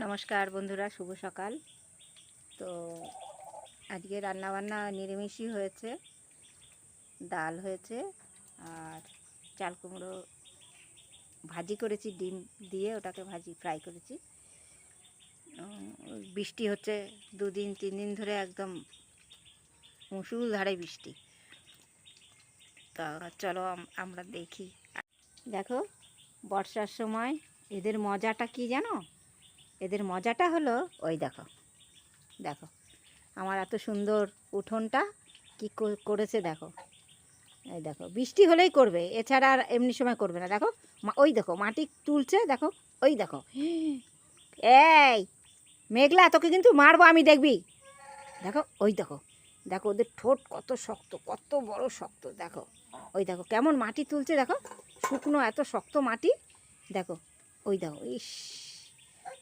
নমস্কার বন্ধুরা, শুভ সকাল। তো আজকে রান্নাবান্না নিরামিষই হয়েছে, ডাল হয়েছে আর চাল কুমড়ো ভাজি করেছি, ডিম দিয়ে ওটাকে ভাজি, ফ্রাই করেছি। বৃষ্টি হচ্ছে দুদিন তিন দিন ধরে একদম মুসুলধারে বৃষ্টি। তা চলো আমরা দেখি। দেখো, বর্ষার সময় এদের মজাটা কি জানো? এদের মজাটা হলো ওই দেখো দেখো, আমার এত সুন্দর উঠোনটা কি করেছে দেখো, এই দেখো, বৃষ্টি হলেই করবে, এছাড়া আর এমনি সময় করবে না, দেখো ওই দেখো, মাটি তুলছে, দেখো, ওই দেখো, এই, মেঘলা, তোকে কিন্তু মারবো আমি, দেখবি, দেখো, ওই দেখো দেখো, ওদের ঠোঁট কত শক্ত, কত বড় শক্ত, দেখো, ওই দেখো, কেমন মাটি তুলছে, দেখো, শুকনো এত শক্ত মাটি, দেখো, ওই দেখো, ইস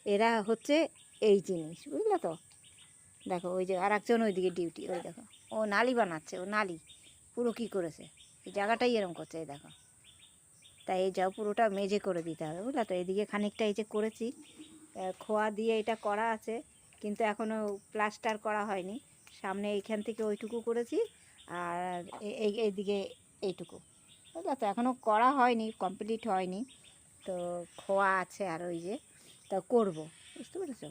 এরা হচ্ছে এই জিনিস, বুঝলে তো? দেখো, ওই যে আর একজন ওইদিকে ডিউটি ওই দেখো। ও নালি বানাচ্ছে, ও নালি। পুরো কী করেছে? এই জায়গাটাই এরম করছে, এই দেখো। তাই এই যাও পুরোটা মেজে করে দিতে হবে, বুঝলে তো? এদিকে খানিকটা এই যে করেছি খোয়া দিয়ে এটা করা আছে, কিন্তু এখনও প্লাস্টার করা হয়নি। সামনে এইখান থেকে ওইটুকু করেছি, আর এই, এইদিকে এইটুকু, বুঝলে তো? এখনও করা হয়নি কমপ্লিট হয়নি। তো খোয়া আছে আর ওই যে তা করব, বুঝতে পেরেছ?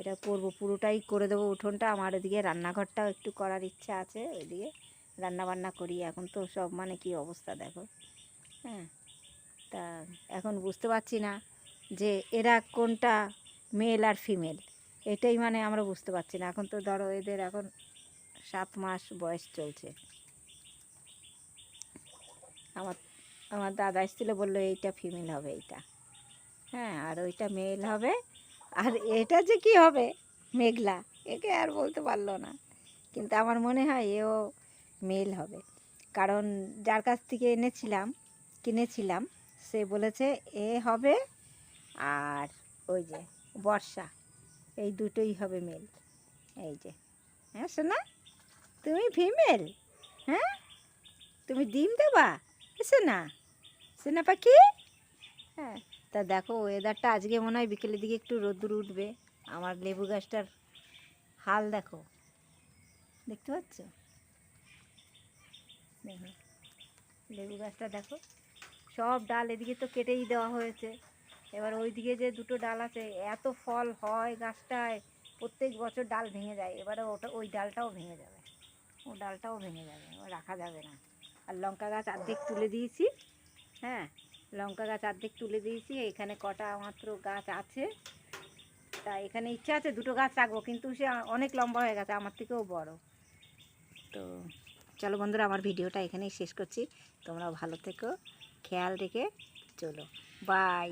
এটা করব, পুরোটাই করে দেবো উঠোনটা। আমার এদিকে রান্নাঘরটাও একটু করার ইচ্ছা আছে, ওইদিকে রান্না বান্না করি এখন তো সব মানে কি অবস্থা দেখো। হ্যাঁ তা এখন বুঝতে পারছি না যে এরা কোনটা মেল আর ফিমেল, এটাই মানে আমরা বুঝতে পারছি না। এখন তো ধরো এদের এখন সাত মাস বয়স চলছে। আমার আমার দাদা এসেছিল, বলল এইটা ফিমেল হবে এইটা। হ্যাঁ আর ওইটা মেল হবে। আর এটা যে কি হবে? মেঘলা। একে আর বলতে পারল না। কিন্তু আমার মনে হয় এও মেল হবে। কারণ যার কাছ থেকে এনেছিলাম, কিনেছিলাম, সে বলেছে এ হবে আর ওই যে বর্ষা। এই দুটোই হবে মেল। এই যে। হ্যাঁ শোনা তুমি ফিমেল? হ্যাঁ? তুমি ডিম দেবা? শোনা শোনা পাখি? হ্যাঁ। তা দেখো ওয়েদারটা আজকে মনে হয় বিকেলের দিকে একটু রোদ্দুর উঠবে। আমার লেবু গাছটার হাল দেখো। দেখতে পাচ্ছ? দেখো, লেবু গাছটা দেখো। সব ডাল এদিকে তো কেটেই দেওয়া হয়েছে। এবার ওইদিকে যে দুটো ডাল আছে, এত ফল হয় গাছটায়, প্রত্যেক বছর ডাল ভেঙে যায়। এবারে ওটা, ওই ডালটাও ভেঙে যাবে। ও ডালটাও ভেঙে যাবে রাখা যাবে না। আর লঙ্কা গাছ অর্ধেক তুলে দিয়েছি হ্যাঁ? লঙ্কা গাছ অর্ধেক তুলে দিয়েছি। এখানে কটা মাত্র গাছ আছে। তা এখানে ইচ্ছা আছে দুটো গাছ রাখব, কিন্তু সে অনেক লম্বা হয়ে গেছে, আমার থেকেও বড়। তো চলো বন্ধুরা, আমার ভিডিওটা এখানেই শেষ করছি। তোমরা ভালো থেকো, খেয়াল রেখে চলো। বাই